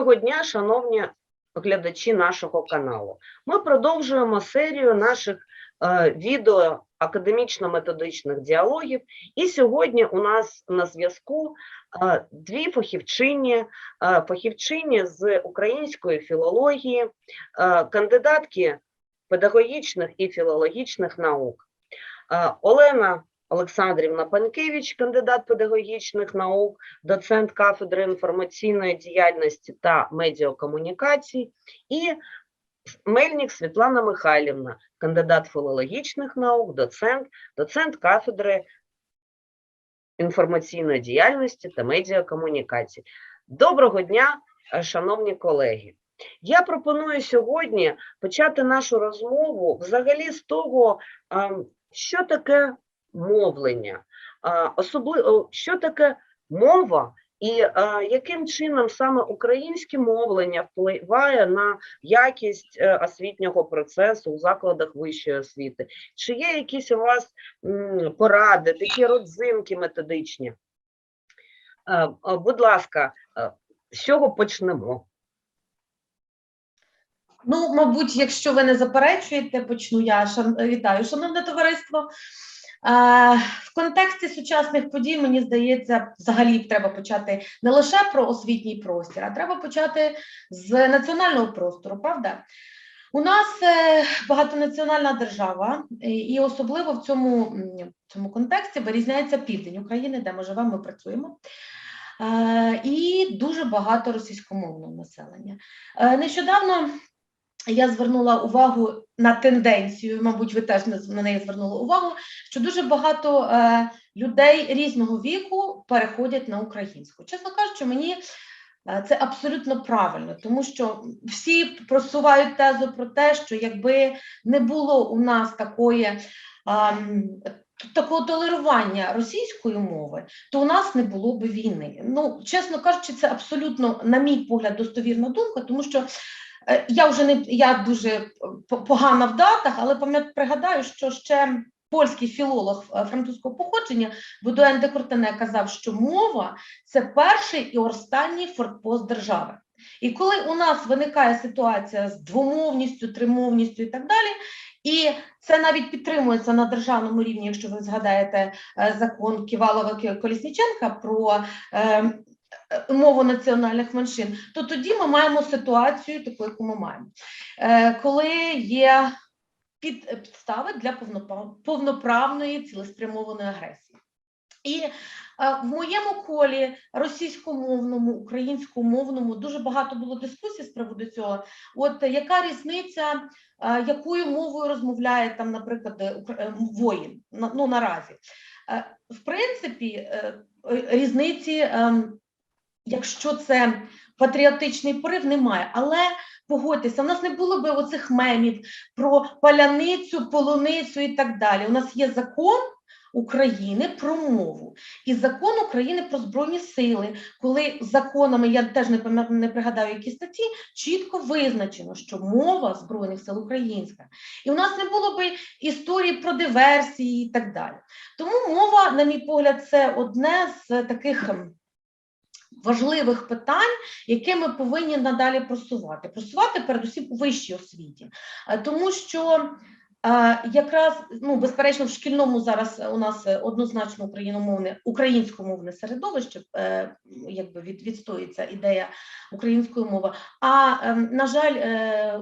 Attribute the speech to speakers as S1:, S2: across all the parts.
S1: Доброго дня, шановні глядачі нашого каналу. Ми продовжуємо серію наших е, відео академічно-методичних діалогів. І сьогодні у нас на зв'язку е, дві фахівчині, е, фахівчині з української філології, е, кандидатки педагогічних і філологічних наук. Е, Олена Олександрівна Панкевич, кандидат педагогічних наук, доцент кафедри інформаційної діяльності та медіакомунікацій, і Мельник Світлана Михайлівна, кандидат філологічних наук, доцент, доцент кафедри інформаційної діяльності та медіакомунікацій. Доброго дня, шановні колеги! Я пропоную сьогодні почати нашу розмову взагалі з того, що таке мовлення, особливо що таке мова, і яким чином саме українське мовлення впливає на якість е, освітнього процесу у закладах вищої освіти? Чи є якісь у вас поради, такі родзинки методичні? Е, Будь ласка, е, з чого почнемо?
S2: Ну, мабуть, якщо ви не заперечуєте, почну я. Шан... Вітаю, шановне товариство. В контексті сучасних подій, мені здається, взагалі треба почати не лише про освітній простір, а треба почати з національного простору, правда? У нас е, багатонаціональна держава, і- і особливо в цьому, в цьому контексті вирізняється південь України, де ми живемо, ми працюємо. Е, і дуже багато російськомовного населення. Е, нещодавно я звернула увагу на тенденцію, мабуть, ви теж на- неї звернули увагу, що дуже багато е, людей різного віку переходять на українську. Чесно кажучи, мені е, це абсолютно правильно, тому що всі просувають тезу про те, що якби не було у нас такої. ем, Такого толерування російської мови, то у нас не було би війни. Ну, чесно кажучи, це абсолютно, на мій погляд, достовірна думка, тому що Е, Я вже не я дуже е, погана в датах, але пам'ят пригадаю, що ще польський філолог е, французького походження Будуен де Кортене казав, що мова це перший і останній фортпост держави. І коли у нас виникає ситуація з двомовністю, тримовністю і так далі, і це навіть підтримується на державному рівні, якщо ви згадаєте е, закон Ківалова Колісніченка про е, е, мову національних меншин, то тоді ми маємо ситуацію таку, яку ми маємо. Е, Коли є підстави для повноправної цілеспрямованої агресії. І е, в моєму колі російськомовному, українськомовному дуже багато було дискусій з приводу цього. От е, яка різниця, е, якою мовою розмовляє там, наприклад, е, е, воїн ну, наразі? Е, В принципі, е, е, різниці ем, якщо це патріотичний порив, немає. Але погодьтеся, у нас не було би оцих мемів про паляницю, полуницю і так далі. У нас є закон. України про мову і закон України про збройні сили, коли законами я теж не не пригадаю які статті, чітко визначено, що мова збройних сил українська, і у нас не було би історії про диверсії і так далі. Тому мова, на мій погляд, це одне з таких ем, важливих питань, які ми повинні надалі просувати. Просувати передусім у вищій освіті, Е, тому що е, якраз ну безперечно в шкільному зараз у нас однозначно україномовне українськомовне середовище, е, якби від, відстоїться ідея української мови. А ем, на жаль,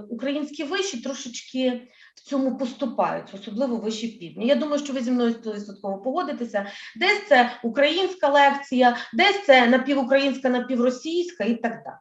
S2: українські виші трошечки в цьому поступають, особливо вищі півдні. Я думаю, що ви зі мною 100% погодитеся. Десь це українська лекція, десь це напівукраїнська, напівросійська і так далі.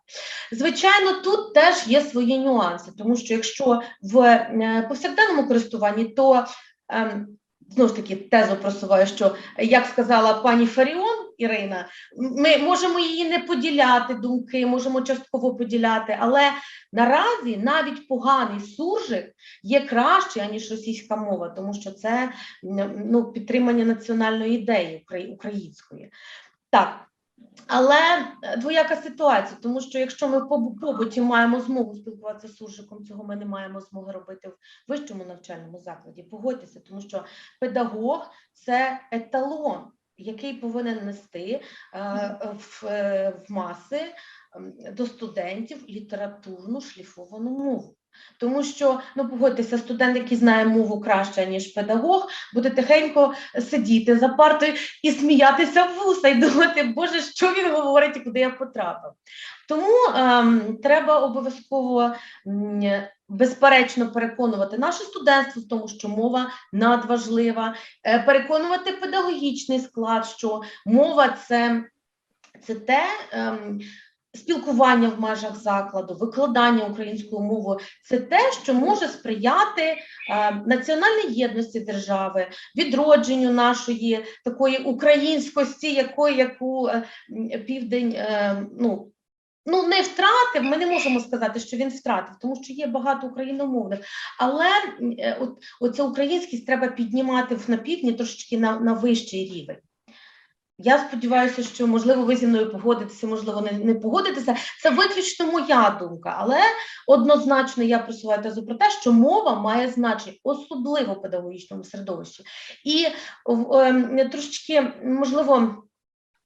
S2: Звичайно, тут теж є свої нюанси, тому що якщо в е, повсякденному користуванні, то ем, знову ж таки тезу просуваю, що як сказала пані Фаріон Ірина, ми можемо її не поділяти думки, можемо частково поділяти, але наразі навіть поганий суржик є краще аніж російська мова, тому що це ну, підтримання національної ідеї української. Так. Але е, двояка ситуація, тому що якщо ми побу- побуті маємо змогу спілкуватися з суржиком, цього ми не маємо змоги робити в вищому навчальному закладі. Погодьтеся, тому що педагог це еталон, який повинен нести е, в, е, в маси до студентів літературну шліфовану мову. Тому що, ну погодьтеся, студент, який знає мову краще, ніж педагог, буде тихенько сидіти за партою і сміятися в вуса і думати, Боже, що він говорить і куди я потрапив. Тому ем, треба обов'язково безперечно переконувати наше студентство в тому, що мова надважлива, е, переконувати педагогічний склад, що мова це, це те. Ем, Спілкування в межах закладу, викладання українською мовою це те, що може сприяти е, національній єдності держави, відродженню нашої такої українськості, якої яку е, південь ну, ну не втратив. Ми не можемо сказати, що він втратив, тому що є багато україномовних. Але е, от оця українськість треба піднімати на півдні трошечки на, на вищий рівень. Я сподіваюся, що можливо ви зі мною погодитеся, можливо, не, не погодитеся. Це виключно моя думка, але однозначно я просуваю тезу про те, що мова має значення, особливо в педагогічному середовищі. І ем, трошечки, можливо,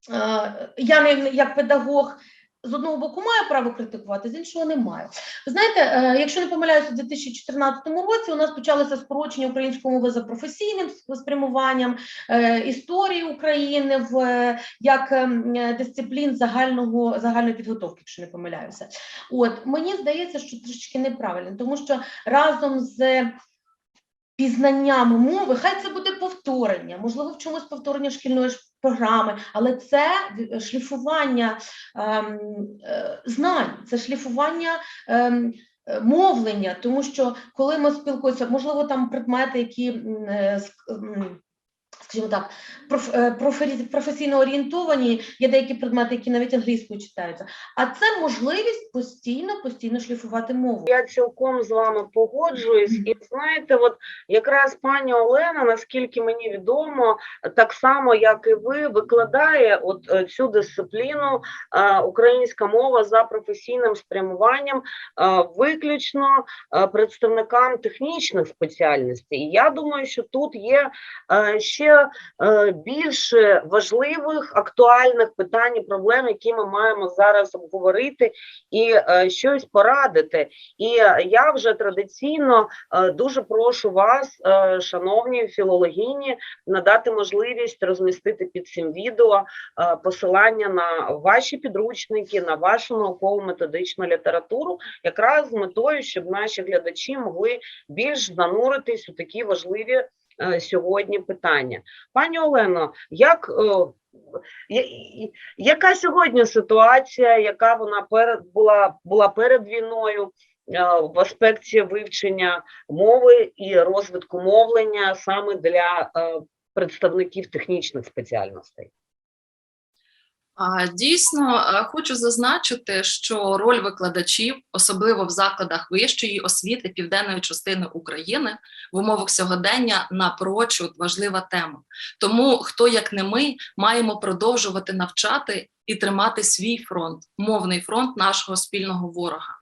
S2: е, я не як педагог. З одного боку маю право критикувати, з іншого не маю. Ви знаєте, е, якщо не помиляюся, у 2014 році у нас почалося скорочення української мови за професійним спрямуванням е, історії України в е, як ем, дисциплін загального загальної підготовки, якщо не помиляюся. От мені здається, що трошки неправильно, тому що разом з пізнанням мови, хай це буде повторення, можливо, в чомусь повторення шкільної програми, але це шліфування ем, е, знань, це шліфування. Ем, е, Мовлення, тому що коли ми спілкуємося, можливо, там предмети, які е, скажімо так, проф, е, професійно орієнтовані, є деякі предмети, які навіть англійською читаються. А це можливість постійно, постійно шліфувати мову.
S1: Я цілком з вами погоджуюсь, і знаєте, от якраз пані Олена, наскільки мені відомо, так само як і ви, викладає от е, цю дисципліну е, українська мова за професійним спрямуванням виключно представникам технічних спеціальностей. І я думаю, що тут є ще е, більше важливих актуальних питань і проблем, які ми маємо зараз обговорити і е, щось порадити. І я вже традиційно е, дуже прошу вас, шановні філологині, надати можливість розмістити під цим відео посилання на ваші підручники, на вашу науково-методичну літературу, якраз з метою, щоб наші глядачі могли більш зануритись у такі важливі сьогодні питання. Пані Олено, як е, яка сьогодні ситуація, яка вона перед була, була перед війною е, в аспекті вивчення мови і розвитку мовлення саме для е, представників технічних спеціальностей?
S3: Дійсно, е, хочу зазначити, що роль викладачів, особливо в закладах вищої освіти південної частини України, в умовах сьогодення напрочуд важлива тема. Тому хто як не ми маємо продовжувати навчати і тримати свій фронт, мовний фронт нашого спільного ворога.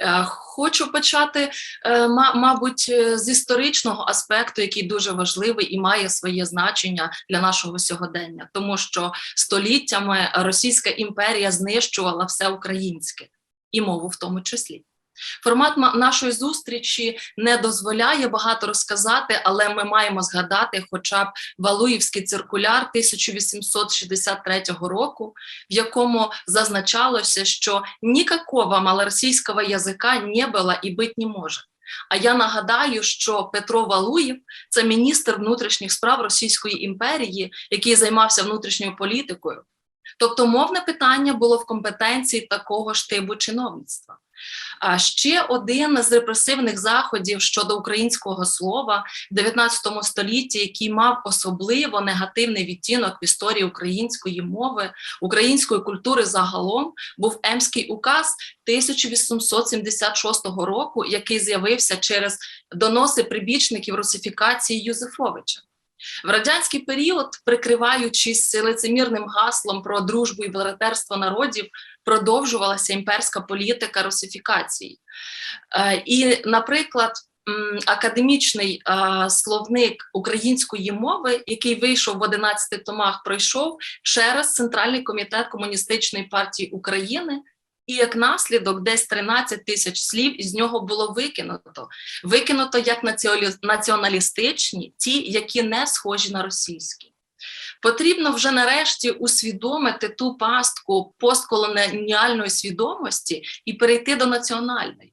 S3: Е, Хочу почати, е, мабуть, е, з історичного аспекту, який дуже важливий і має своє значення для нашого сьогодення, тому що століттями Російська імперія знищувала все українське і мову в тому числі. Формат ма- нашої зустрічі не дозволяє багато розказати, але ми маємо згадати хоча б Валуївський циркуляр 1863 року, в якому зазначалося, що ніякого малоросійського язика не було і бить не може. А я нагадаю, що Петро Валуєв це міністр внутрішніх справ Російської імперії, який займався внутрішньою політикою. Тобто мовне питання було в компетенції такого ж типу чиновництва. А ще один з репресивних заходів щодо українського слова в 19 столітті, який мав особливо негативний відтінок в історії української мови, української культури загалом, був Емський указ 1876 року, який з'явився через доноси прибічників русифікації Юзефовича. В радянський період, прикриваючись лицемірним гаслом про дружбу і братерство народів, продовжувалася імперська політика русифікації. Е, І, наприклад, академічний е, словник української мови, який вийшов в 11 томах, пройшов через Центральний комітет Комуністичної партії України. І як наслідок, десь 13 тисяч слів із нього було викинуто. Викинуто як націоналістичні, ті, які не схожі на російські. Потрібно вже нарешті усвідомити ту пастку постколоніальної свідомості і перейти до національної.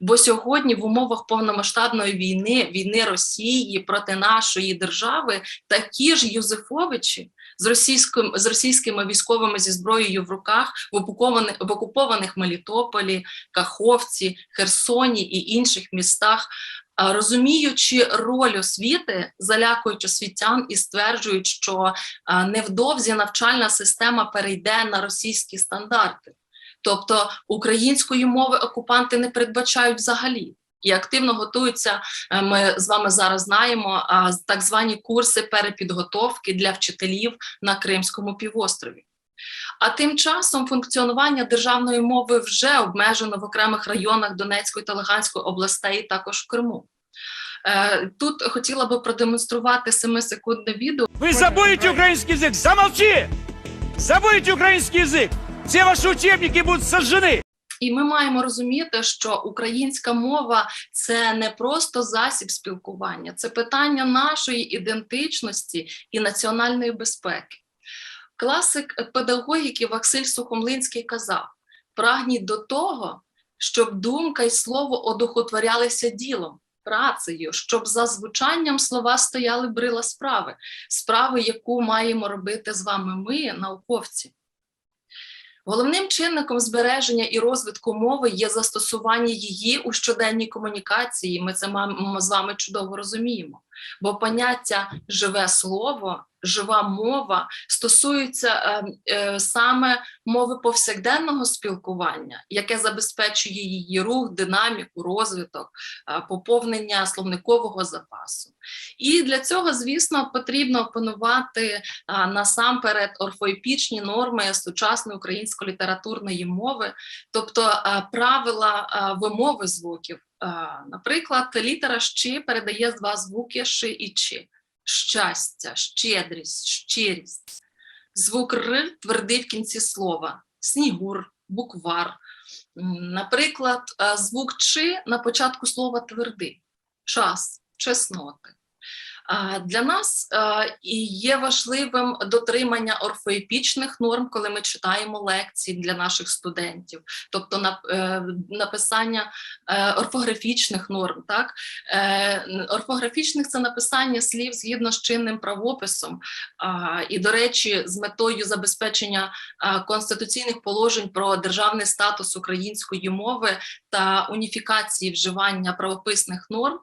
S3: Бо сьогодні в умовах повномасштабної війни, війни Росії проти нашої держави, такі ж Юзефовичі з російським з російськими військовими зі зброєю в руках в окупованих в окупованих Мелітополі, Каховці, Херсоні і інших містах, розуміючи роль освіти, залякують освітян і стверджують, що невдовзі навчальна система перейде на російські стандарти. Тобто української мови окупанти не передбачають взагалі. І активно готуються, е, ми з вами зараз знаємо, так звані курси перепідготовки для вчителів на Кримському півострові. А тим часом функціонування державної мови вже обмежено в окремих районах Донецької та Луганської областей, і також в Криму. Е, Тут хотіла би продемонструвати семисекундне відео.
S4: Вы забудете украинский язык! Замолчи! Забудете украинский язык! Все ваши учебники будут сожжены!
S3: І ми маємо розуміти, що українська мова це не просто засіб спілкування, це питання нашої ідентичності і національної безпеки. Класик педагогіки Василь Сухомлинський казав: прагніть до того, щоб думка й слово одухотворялися ділом, працею, щоб за звучанням слова стояли брила справи, справи, яку маємо робити з вами ми, науковці. Головним чинником збереження і розвитку мови є застосування її у щоденній комунікації. Ми це з вами чудово розуміємо. Бо поняття живе слово, жива мова стосується е, е, саме мови повсякденного спілкування, яке забезпечує її рух, динаміку, розвиток, е, поповнення словникового запасу. І для цього, звісно, потрібно опанувати а, насамперед орфоепічні норми сучасної української літературної мови, тобто правила вимови звуків. Наприклад, літера «щ» передає два звуки «ш» і «ч». Щастя, щедрість, щирість. Звук Р твердий в кінці слова. Снігур, буквар. Наприклад, звук Ч на початку слова твердий. Час, чесноти. Для нас е, є важливим дотримання орфоепічних норм, коли ми читаємо лекції для наших студентів, тобто е, написання е, орфографічних норм. Так? Орфографічних це написання слів згідно з чинним правописом, і, до речі, з метою забезпечення конституційних положень про державний статус української мови та уніфікації вживання правописних норм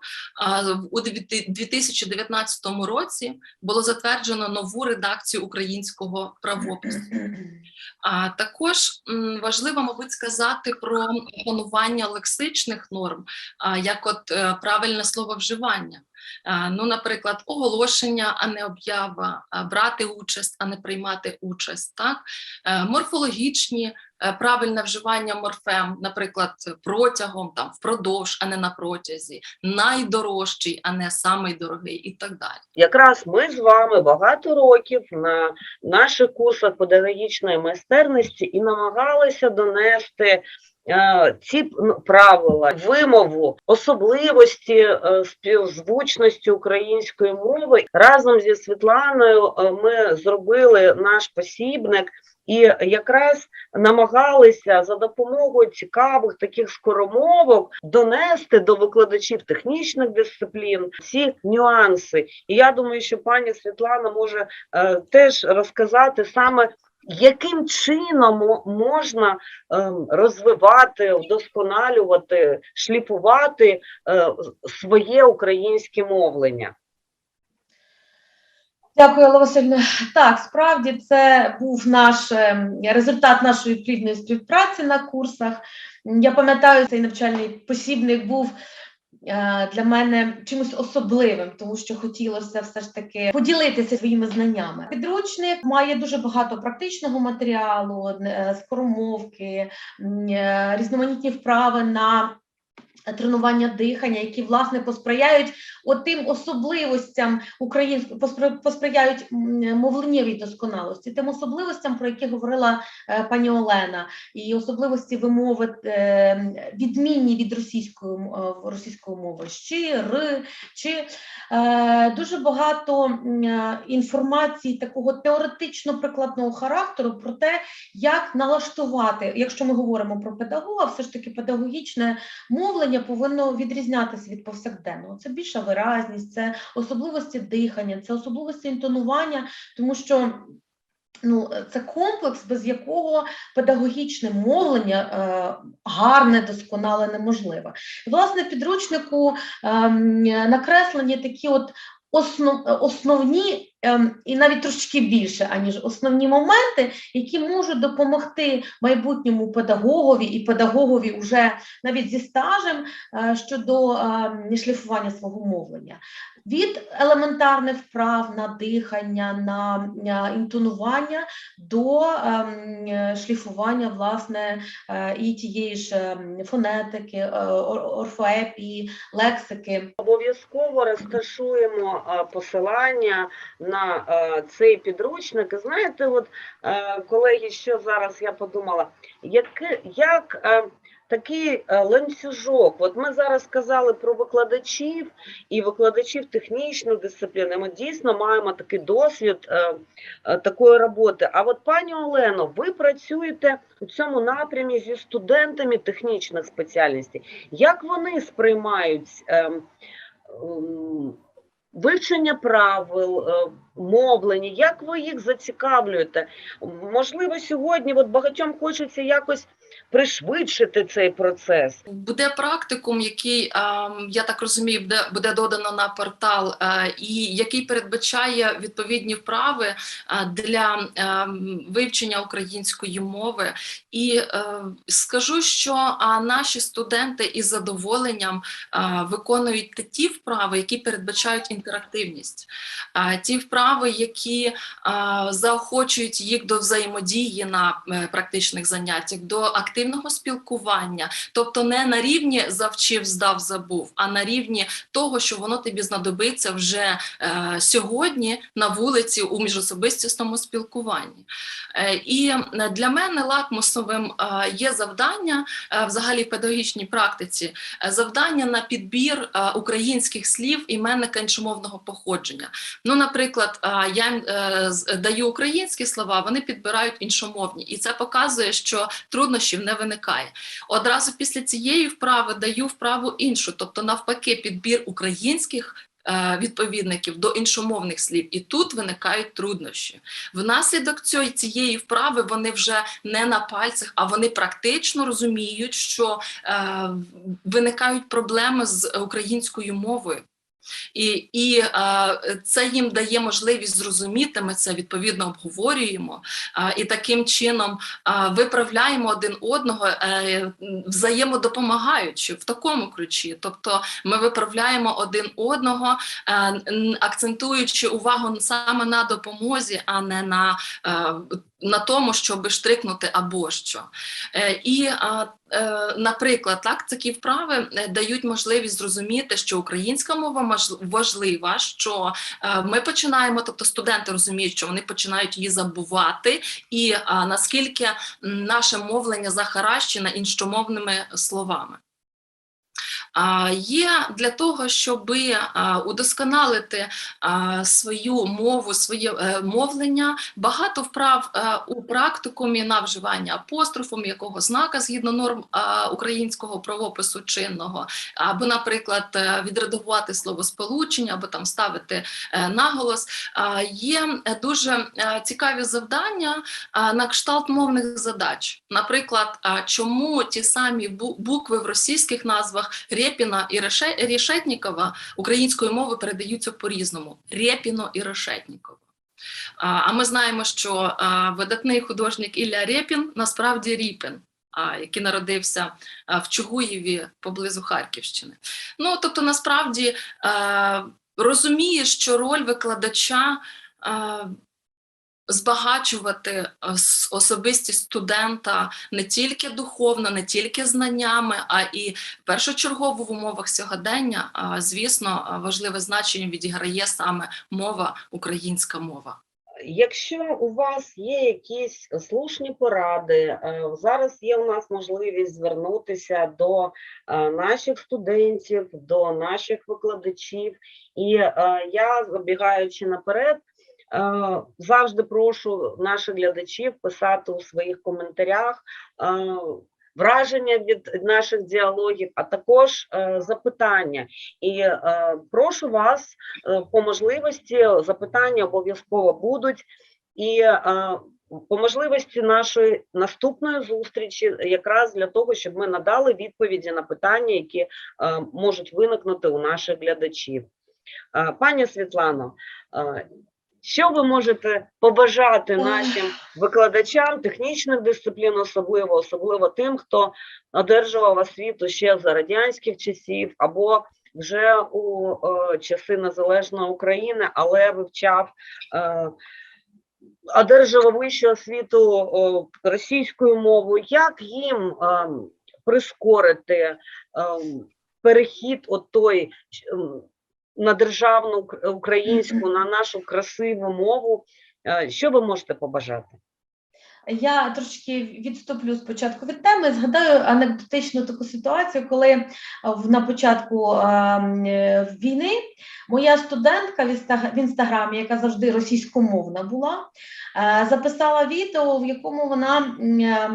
S3: у 2019 2013 році було затверджено нову редакцію українського правопису. А також важливо, мабуть, сказати про панування лексичних норм, як от е, правильне слововживання. Ну, наприклад, оголошення, а не об'ява, брати участь, а не приймати участь, так е, морфологічні правильне вживання морфем, наприклад, протягом, там, впродовж, а не на протязі, найдорожчий, а не самий дорогий, і так далі.
S1: Якраз ми з вами багато років на наших курсах педагогічної майстерності і намагалися донести е, ці ну, правила, вимову, особливості е, співзвучності української мови. Разом зі Світланою е, ми зробили наш посібник. І якраз намагалися за допомогою цікавих таких скоромовок донести до викладачів технічних дисциплін ці нюанси. І я думаю, що пані Світлана може е, теж розказати саме. Яким чином можна ем, розвивати, вдосконалювати, шліфувати е, своє українське мовлення?
S2: Дякую, Олена Васильівна. Так, справді це був наш ем, результат нашої плідної співпраці на курсах. Я пам'ятаю, цей навчальний посібник був е, для мене чимось особливим, тому що хотілося все ж таки поділитися своїми знаннями. Підручник має дуже багато практичного матеріалу, е, скоромовки, е, різноманітні вправи на тренування дихання, які власне посприяють отим особливостям української поспри- посприяють мовленнєвій досконалості, тим особливостям, про які говорила е, пані Олена, і особливості вимови е, відмінні від російської е, російської мови, чи р, чи дуже багато інформації такого теоретично-прикладного характеру про те, як налаштувати, якщо ми говоримо про педагога, все ж таки педагогічне мовлення повинно відрізнятися від повсякденного. Це більша виразність, це особливості дихання, це особливості інтонування, тому що. Ну, це комплекс, без якого педагогічне мовлення е, гарне, досконале неможливе. І, власне, підручнику ем, накреслені такі от основ, основні ем, і навіть трошки більше, аніж основні моменти, які можуть допомогти майбутньому педагогові і педагогові вже навіть зі стажем е, щодо е, шліфування свого мовлення. Від елементарних вправ на дихання, на е, інтонування до ем, шліфування власне е, і тієї ж ем, фонетики, орфоепії, лексики.
S1: Обов'язково розташуємо посилання на е, цей підручник. І знаєте, от е, колеги, що зараз я подумала, яке- як е, такий е, ланцюжок, от ми зараз сказали про викладачів і викладачів технічної дисципліни. Ми дійсно маємо такий досвід е, е, такої роботи. А от пані Олено, ви працюєте у цьому напрямі зі студентами технічних спеціальностей. Як вони сприймають? ем, ем, Вивчення правил, е, мовлення, як ви їх зацікавлюєте? Можливо, сьогодні от багатьом хочеться якось пришвидшити цей процес.
S3: Буде практикум, який ем, я так розумію, буде, буде додано на портал, е, і який передбачає відповідні вправи е, для ем, вивчення української мови. І е, скажу, що наші студенти із задоволенням виконують ті вправи, які передбачають інтерактивність, ті вправи, які заохочують їх до взаємодії на практичних заняттях, до активного спілкування, тобто не на рівні завчив, здав, забув, а на рівні того, що воно тобі знадобиться вже е, сьогодні на вулиці у міжособистісному спілкуванні. Е, і е, для мене лакмусовим е, є завдання е, взагалі в педагогічній практиці, е, завдання на підбір е, українських слів іменника іншомовного походження. Ну, наприклад, е, я е, даю українські слова, вони підбирають іншомовні, і це показує, що труднощів не виникає. Одразу після цієї вправи даю вправу іншу, тобто навпаки, підбір українських. е, Відповідників до іншомовних слів, і тут виникають труднощі. Внаслідок цієї, вправи вони вже не на пальцях, а вони практично розуміють, що е, виникають проблеми з українською мовою. І, і це їм дає можливість зрозуміти, ми це відповідно обговорюємо, і таким чином виправляємо один одного, е, взаємодопомагаючи в такому ключі. Тобто ми виправляємо один одного, е, акцентуючи увагу саме на допомозі, а не на, е, на тому, щоб штрикнути або що. Е, І, е, наприклад, так, такі вправи е, дають можливість зрозуміти, що українська мова важлива, що ми починаємо, тобто студенти розуміють, що вони починають її забувати, і наскільки наше мовлення захаращене іншомовними словами. Є для того, щоб удосконалити свою мову, своє е, мовлення, багато вправ е, у практикумі на вживання апострофом, якого знака згідно норм українського правопису чинного, або, наприклад, е, відредагувати словосполучення, або там ставити наголос. Є дуже цікаві завдання на кшталт мовних задач. Наприклад, чому ті самі букви в російських назвах Рєпіна і Решетнікова українською мовою передаються по-різному: Рєпіно і Решетнікова. А ми знаємо, що видатний художник Ілля Рєпін насправді Ріпін. Який народився в Чугуєві поблизу Харківщини. Ну тобто, насправді е, розуміє, що роль викладача збагачувати е, особистість студента не тільки духовно, не тільки знаннями, а і першочергово в умовах сьогодення, звісно, важливе значення відіграє саме мова, українська мова.
S1: Якщо у вас є якісь слушні поради, е, зараз є у нас можливість звернутися до е, наших студентів, до наших викладачів, і е, я, забігаючи наперед, е, завжди прошу наших глядачів писати у своїх коментарях е, враження від наших діалогів, а також е, запитання. І е, прошу вас по можливості запитання обов'язково будуть. І по можливості нашої наступної зустрічі, якраз для того, щоб ми надали відповіді на питання, які можуть виникнути у наших глядачів. Пані Світлано, що ви можете побажати нашим викладачам технічних дисциплін, особливо, особливо тим, хто одержував освіту ще за радянських часів або вже у е, часи незалежної України, але вивчав, е, одержував вищу освіту о, російською мовою. Як їм е, прискорити е, перехід от той м, на державну ук- українську, на нашу красиву мову? Е, Що ви можете побажати?
S2: Я трошки відступлю спочатку від теми. Згадаю анекдотичну таку ситуацію, коли е, на початку ем, е, війни моя студентка в інстаг- інстаграмі, яка завжди російськомовна була, е, записала відео, в якому вона м, е,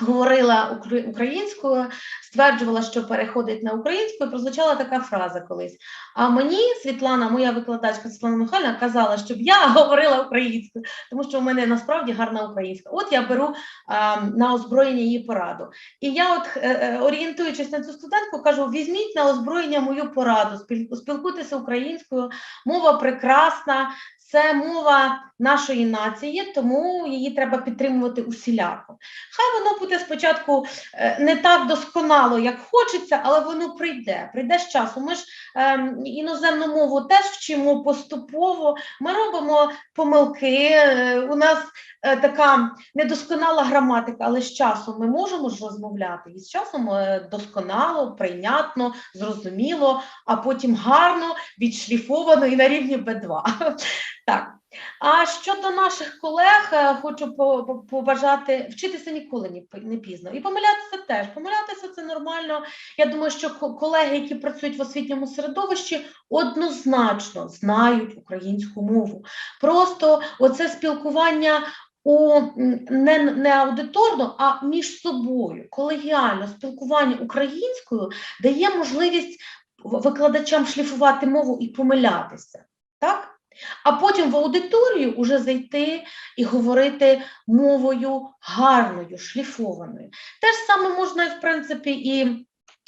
S2: говорила українською, стверджувала, що переходить на українську, і прозвучала така фраза колись. А мені Світлана, моя викладачка Світлана Михайлівна, казала, щоб я говорила українською, тому що в мене насправді гарна українська. От я беру а, на озброєння її пораду. І я, от е, е, орієнтуючись на цю студентку, кажу: візьміть на озброєння мою пораду, спіл- спілкуйтеся українською, мова прекрасна. Це мова нашої нації, тому її треба підтримувати усіляко. Хай воно буде спочатку е, не так досконало, як хочеться, але воно прийде. Прийде з часу. Ми ж ем, іноземну мову теж вчимо поступово. Ми робимо помилки. е, У нас е, така недосконала граматика, але з часом ми можемо ж розмовляти. І з часом е, досконало, прийнятно, зрозуміло, а потім гарно, відшліфовано і на рівні Б2. Так. А щодо наших колег, е, хочу по- по- побажати вчитися ніколи не пізно. І помилятися теж. Помилятися це нормально. Я думаю, що колеги, які працюють в освітньому середовищі, однозначно знають українську мову. Просто оце спілкування у не, не аудиторно, а між собою, колегіально спілкування українською дає можливість викладачам шліфувати мову і помилятися. Так? А потім в аудиторію уже зайти і говорити мовою гарною, шліфованою. Те ж саме можна, в принципі, і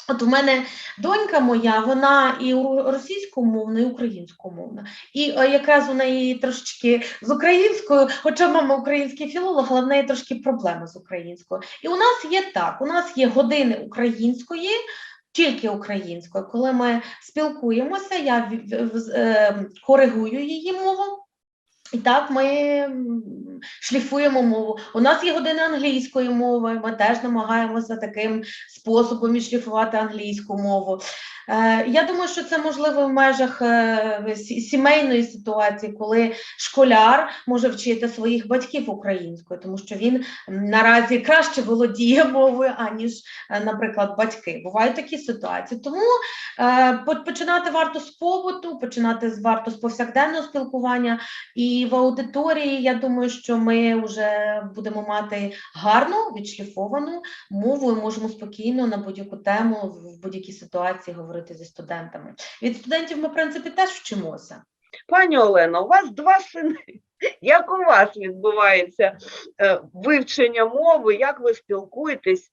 S2: от у мене донька моя, вона і російськомовна, і українськомовна. І е, якраз у неї трошечки з українською, хоча мама український філолог, але в неї трошки проблеми з українською. І у нас є так: у нас є години української. Тільки українською, коли ми спілкуємося, я в- в- в- е, коригую її мову, і так ми шліфуємо мову. У нас є години англійської мови. Ми теж намагаємося таким способом відшліфувати англійську мову. Е, я думаю, що це можливо в межах е, сімейної ситуації, коли школяр може вчити своїх батьків українською, тому що він наразі краще володіє мовою, аніж, е, наприклад, батьки. Бувають такі ситуації. Тому починати варто з побуту, починати варто з повсякденного спілкування. І в аудиторії я думаю, що ми вже будемо мати гарну відшліфовану мову і можемо спокійно на будь-яку тему в будь-якій ситуації говорити зі студентами. Від студентів ми, в принципі, теж вчимося.
S1: Пані Олено, у вас два сини. Як у вас відбувається е, вивчення мови? Як ви спілкуєтесь?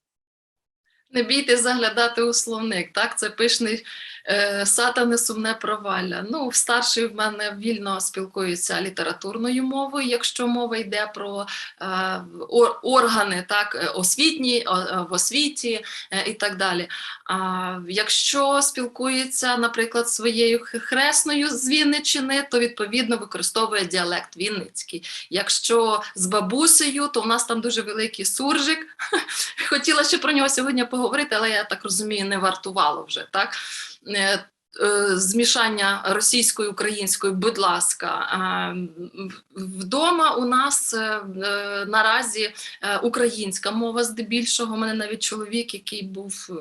S3: Не бійтесь заглядати у словник, так? Це пишний е, сатане сумне провалля. Ну, старший в мене вільно спілкуються літературною мовою, якщо мова йде про е, ор- органи, так, е, освітні, о- е, в освіті е, і так далі. А якщо спілкується, наприклад, своєю хресною з Вінниччини, то відповідно використовує діалект Вінницький. Якщо з бабусею, то в нас там дуже великий суржик. Хотіла ще про нього сьогодні поговорити, але я так розумію, не вартувало вже так. Е, е, Змішання російською українською, будь ласка, вдома у нас е, е, наразі е, українська мова здебільшого. У мене навіть чоловік, який був е,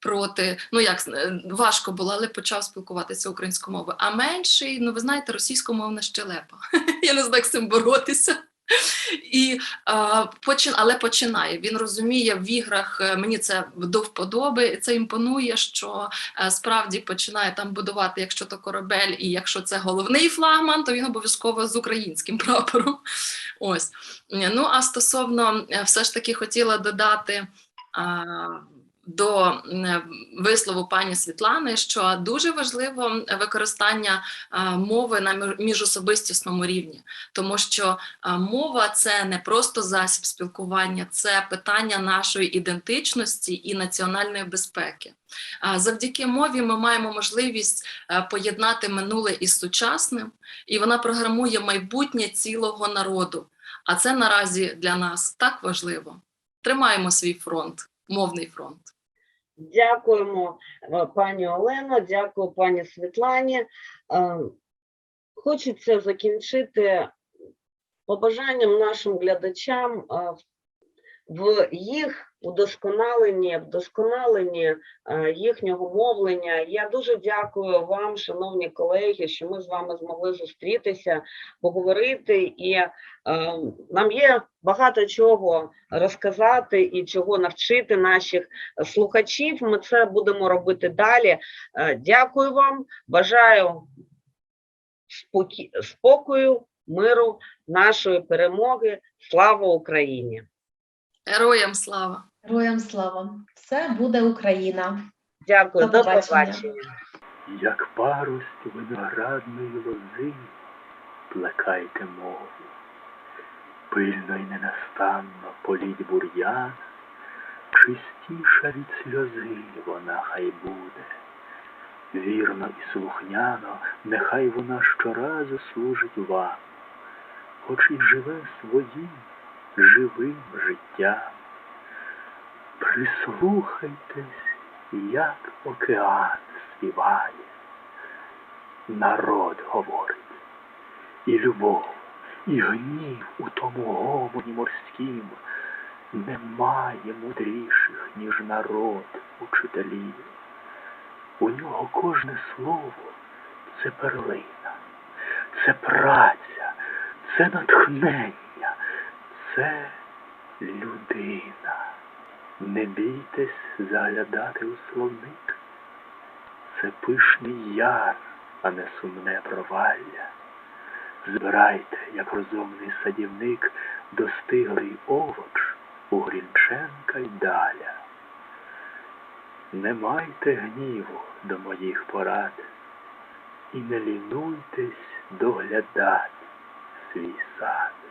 S3: проти, ну як е, важко було, але почав спілкуватися українською мовою. А менший, ну ви знаєте, російськомовна щелепа. Я не знаю, як з цим боротися. І почин, але починає. Він розуміє в іграх. е, Мені це до вподоби, це імпонує, що е, справді починає там будувати, якщо то корабель, і якщо це головний флагман, то він обов'язково з українським прапором. Ось Е, ну а стосовно все ж таки хотіла додати. До е, вислову пані Світлани, що дуже важливо використання е, мови на між- міжособистісному рівні, тому що Мова це не просто засіб спілкування, це питання нашої ідентичності і національної безпеки. А, Завдяки мові ми маємо можливість е, поєднати минуле із сучасним, і вона програмує майбутнє цілого народу. А це наразі для нас так важливо. Тримаємо свій фронт, мовний фронт.
S1: Дякуємо, е, пані Олено, дякую пані Світлані. Е, Хочеться закінчити побажанням нашим глядачам е, в їх удосконаленні, вдосконаленні е, їхнього мовлення. Я дуже дякую вам, шановні колеги, що ми з вами змогли зустрітися, поговорити, і е, нам є багато чого розказати і чого навчити наших слухачів. Ми це будемо робити далі. Е, Дякую вам, бажаю спокою, миру, нашої перемоги. Слава Україні!
S3: Героям слава!
S2: Героям слава! Все буде Україна.
S1: Дякую,
S2: До
S1: побачення.
S5: Як парусть виноградної лози, плекайте мову. Пильно й ненастанно політь бур'ян, чистіша від сльози вона хай буде. Вірно і слухняно, нехай вона щоразу служить вам, хоч і живе своїм живим життям. Прислухайтесь, як океан співає. Народ говорить, і любов, і гнів у тому гомоні морськім немає мудріших, ніж народ учителів. У нього кожне слово це перлина, це праця, це натхнення, це людина. Не бійтесь заглядати у словник. Це пишний яр, а не сумне провалля. Збирайте, як розумний садівник, достиглий овоч у Грінченка й даля. Не майте гніву до моїх порад і не лінуйтесь доглядати свій сад.